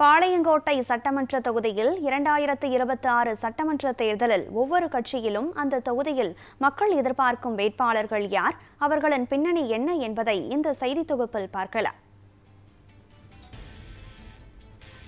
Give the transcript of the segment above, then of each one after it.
பாளையங்கோட்டை சட்டமன்ற தொகுதியில் இரண்டாயிரத்து இருபத்தி ஆறு சட்டமன்ற தேர்தலில் ஒவ்வொரு கட்சியிலும் அந்த தொகுதியில் மக்கள் எதிர்பார்க்கும் வேட்பாளர்கள் யார்? அவர்களின் பின்னணி என்ன என்பதை இந்த செய்தி தொகுப்பில் பார்க்கலாம்.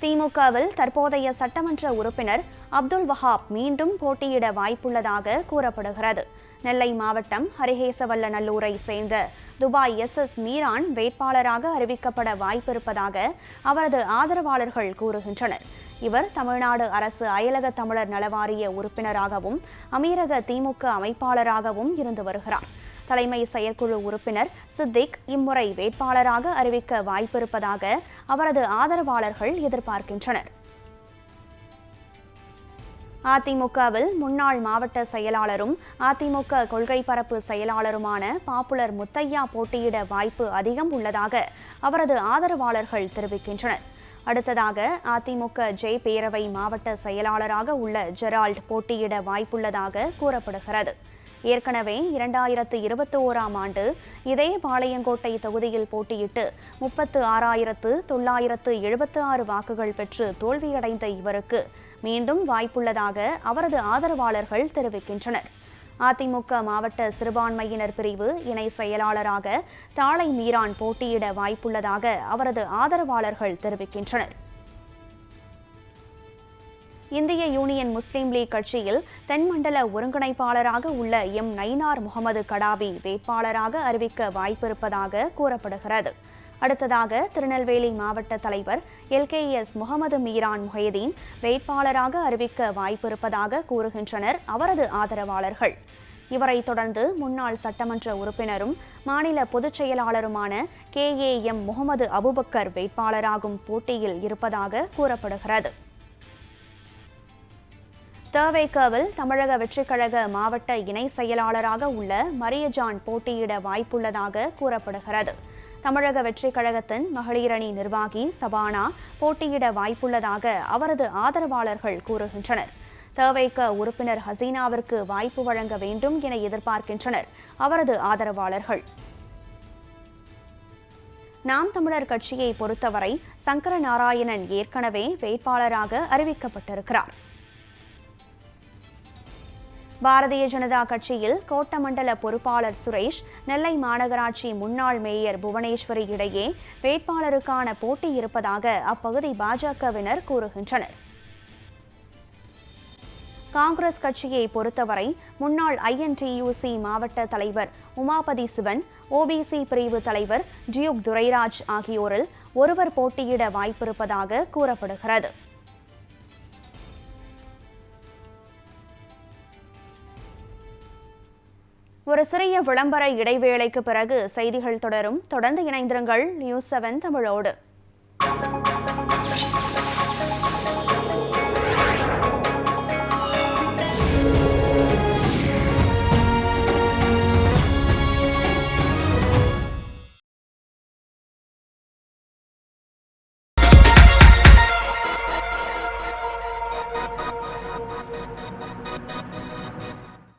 திமுகவில் தற்போதைய சட்டமன்ற உறுப்பினர் அப்துல் வஹாப் மீண்டும் போட்டியிட வாய்ப்புள்ளதாக கூறப்படுகிறது. நெல்லை மாவட்டம் ஹரிகேசவல்லநல்லூரை சேர்ந்த துபாய் எஸ் எஸ் மீரான் வேட்பாளராக அறிவிக்கப்பட வாய்ப்பிருப்பதாக அவரது ஆதரவாளர்கள் கூறுகின்றனர். இவர் தமிழ்நாடு அரசு அயலக தமிழர் நலவாரிய உறுப்பினராகவும் அமீரக திமுக அமைப்பாளராகவும் இருந்து வருகிறார். தலைமை செயற்குழு உறுப்பினர் சித்திக் இம்முறை வேட்பாளராக அறிவிக்க வாய்ப்பிருப்பதாக அவரது ஆதரவாளர்கள் எதிர்பார்க்கின்றனர். அதிமுகவில் முன்னாள் மாவட்ட செயலாளரும் அதிமுக கொள்கை பரப்பு செயலாளருமான பாப்புலர் முத்தையா போட்டியிட வாய்ப்பு அதிகம் உள்ளதாக அவரது ஆதரவாளர்கள் தெரிவிக்கின்றனர். அடுத்ததாக அதிமுக ஜெய் பேரவை மாவட்ட செயலாளராக உள்ள ஜெரால்ட் போட்டியிட வாய்ப்புள்ளதாக கூறப்படுகிறது. ஏற்கனவே இரண்டாயிரத்து இருபத்தி ஓராம் ஆண்டு இதே பாளையங்கோட்டை தொகுதியில் போட்டியிட்டு முப்பத்து ஆறாயிரத்து தொள்ளாயிரத்து எழுபத்து ஆறு வாக்குகள் பெற்று தோல்வியடைந்த இவருக்கு மீண்டும் வாய்ப்புள்ளதாக அவரது ஆதரவாளர்கள் தெரிவிக்கின்றனர். அதிமுக மாவட்ட சிறுபான்மையினர் பிரிவு இணை செயலாளராக தாளை மீரான் போட்டியிட வாய்ப்புள்ளதாக அவரது ஆதரவாளர்கள் தெரிவிக்கின்றனர். இந்திய யூனியன் முஸ்லீம் லீக் கட்சியில் தென்மண்டல ஒருங்கிணைப்பாளராக உள்ள எம் நயினார் முகமது கடாபி வேட்பாளராக அறிவிக்க வாய்ப்பிருப்பதாக கூறப்படுகிறது. அடுத்ததாக திருநெல்வேலி மாவட்ட தலைவர் எல்கேஎஸ் முகமது மீரான் முஹைதீன் வேட்பாளராக அறிவிக்க வாய்ப்பிருப்பதாக கூறுகின்றனர் அவரது ஆதரவாளர்கள். இவரை தொடர்ந்து முன்னாள் சட்டமன்ற உறுப்பினரும் மாநில பொதுச் செயலாளருமான K A M Muhammad Abubakar வேட்பாளராகும் போட்டியில் இருப்பதாக கூறப்படுகிறது. தவேகவில் தமிழக வெற்றிக்கழக மாவட்ட இணை செயலாளராக உள்ள மரியஜான் போட்டியிட வாய்ப்புள்ளதாக கூறப்படுகிறது. தமிழக வெற்றிக்கழகத்தின் மகளிரணி நிர்வாகி சபானா போட்டியிட வாய்ப்புள்ளதாக அவரது ஆதரவாளர்கள் கூறுகின்றனர். தவேக உறுப்பினர் ஹசீனாவிற்கு வாய்ப்பு வழங்க வேண்டும் என எதிர்பார்க்கின்றனர் அவரது ஆதரவாளர்கள். நாம் தமிழர் கட்சியை பொறுத்தவரை சங்கர நாராயணன் ஏற்கனவே வேட்பாளராக அறிவிக்கப்பட்டிருக்கிறார். பாரதிய ஜனதா கட்சியில் கோட்டமண்டல பொறுப்பாளர் சுரேஷ் நெல்லை மாநகராட்சி முன்னாள் மேயர் புவனேஸ்வரி இடையே வேட்பாளருக்கான போட்டி இருப்பதாக அப்பகுதி பாஜகவினர் கூறுகின்றனர். காங்கிரஸ் கட்சியை பொறுத்தவரை முன்னாள் ஐஎன்டியூசி மாவட்ட தலைவர் உமாபதி சிவன் ஓபிசி பிரிவு தலைவர் ஜியுக் துரைராஜ் ஆகியோரில் ஒருவர் போட்டியிட வாய்ப்பிருப்பதாக கூறப்படுகிறது. ஒரு சிறிய விளம்பர இடைவேளைக்கு பிறகு செய்திகள் தொடரும். தொடர்ந்து இணைந்திருங்கள். நியூஸ் செவன் தமிழோடு.